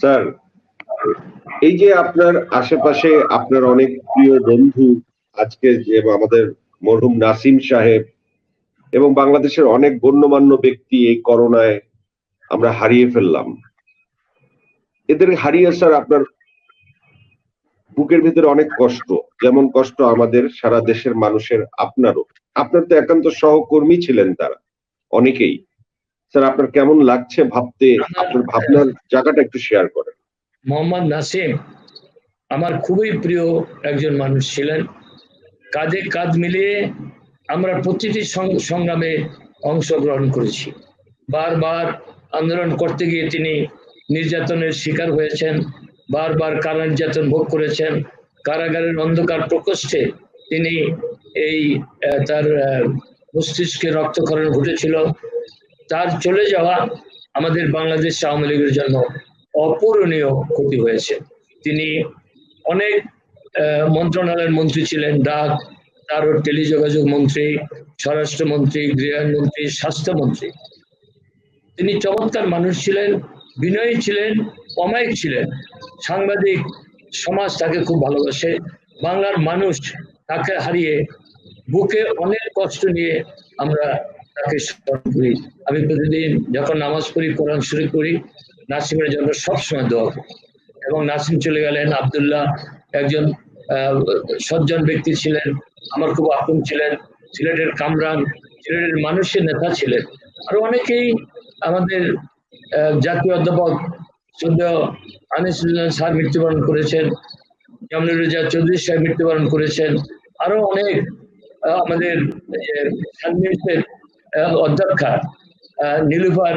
Sir, এই যে আপনার আশেপাশে আপনার অনেক প্রিয় বন্ধু আজকে যে আমাদের মরহুম নাসিম সাহেব এবং বাংলাদেশের অনেক গণ্যমান্য ব্যক্তি এই করোনায় আমরা হারিয়ে ফেললাম। এদের হারিয়ে স্যার আপনার বুকের ভিতরে অনেক কষ্ট, যেমন কষ্ট আমাদের সারা দেশের মানুষের, আপনারও। আপনার তো একান্ত সহকর্মী ছিলেন তারা, অনেকেই। স্যার, আপনার কেমন লাগছে ভাবতে? আপনার ভাবনার জায়গাটা একটু শেয়ার করেন। মোহাম্মদ নাসিম, আমার খুবই প্রিয় একজন মানুষ ছিলেন। কাঁধে কাঁধ মিলিয়ে আমরা প্রতিটি সংগ্রামে অংশগ্রহণ করেছি। বারবার আন্দোলন করতে গিয়ে তিনি নির্যাতনের শিকার হয়েছেন, বারবার কারা নির্যাতন ভোগ করেছেন, কারাগারের অন্ধকার প্রকোষ্ঠে তিনি এই তার মস্তিষ্কে রক্তক্ষরণ ঘটেছিল। তার চলে যাওয়া আমাদের বাংলাদেশ আওয়ামী লীগের জন্য অপূরণীয় ক্ষতি হয়েছে। তিনি অনেক মন্ত্রণালয়ের মন্ত্রী ছিলেন, ডাক তারও টেলিযোগাযোগ মন্ত্রী, স্বরাষ্ট্রমন্ত্রী গৃহায়ণমন্ত্রী স্বাস্থ্যমন্ত্রী। তিনি চমৎকার মানুষ ছিলেন, বিনয়ী ছিলেন, অমায়িক ছিলেন। সাংবাদিক সমাজ তাকে খুব ভালোবাসে। বাংলার মানুষ তাকে হারিয়ে বুকে অনেক কষ্ট নিয়ে আমরা তাকে স্মরণ করি। আমি প্রতিদিন যখন নামাজ পড়ি, কোরআন শরীফ করি নাসিমের জন্য সবসময় দোয়া করি। এবং নাসিম চলে গেলেন, আব্দুল্লাহ একজন সজ্জন ব্যক্তি ছিলেন, আমার খুব আপন ছিলেন, সিলেটের কামরান, সিলেটের মানুষের নেতা ছিলেন। আরও অনেকেই আমাদের জাতীয় অধ্যাপক শ্রদ্ধেয় আনিসুল্লাহ স্যার মৃত্যুবরণ করেছেন জামনুর রেজা চৌধুরী সাহেব মৃত্যুবরণ করেছেন। আরও অনেক আমাদের অধ্যক্ষা নীলুফার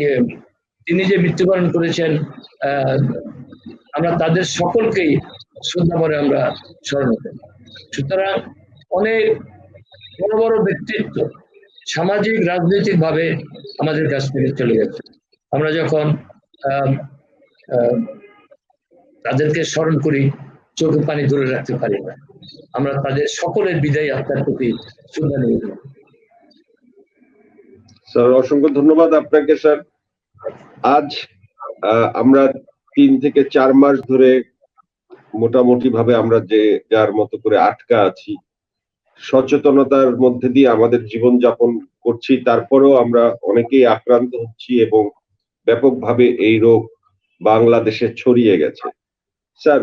ইয়ে, তিনি যে মৃত্যুবরণ করেছেন আমরা তাদের সকলকেই শ্রদ্ধা করে আমরা স্মরণ করি। সুতরাং অনেক বড় বড় ব্যক্তিত্ব সামাজিক রাজনৈতিক ভাবে আমাদের কাছ থেকে চলে গেছে। আমরা যখন তাদেরকে স্মরণ করি চোখে পানি ধরে রাখতে পারি না। আমরা তাদের সকলের বিদায় আত্মার প্রতি শ্রদ্ধা নিবেদন স্যার, অসংখ্য ধন্যবাদ আপনাকে, স্যার। আজ আমরা তিন থেকে চার মাস ধরে মোটামুটি ভাবে আমরা যে, যার মতো করে আটকা আছি, সচেতনতার মধ্যে দিয়ে আমাদের জীবন যাপন করছি, তারপরেও আমরা অনেকেই আক্রান্ত হচ্ছি এবং ব্যাপকভাবে এই রোগ বাংলাদেশে ছড়িয়ে গেছে। স্যার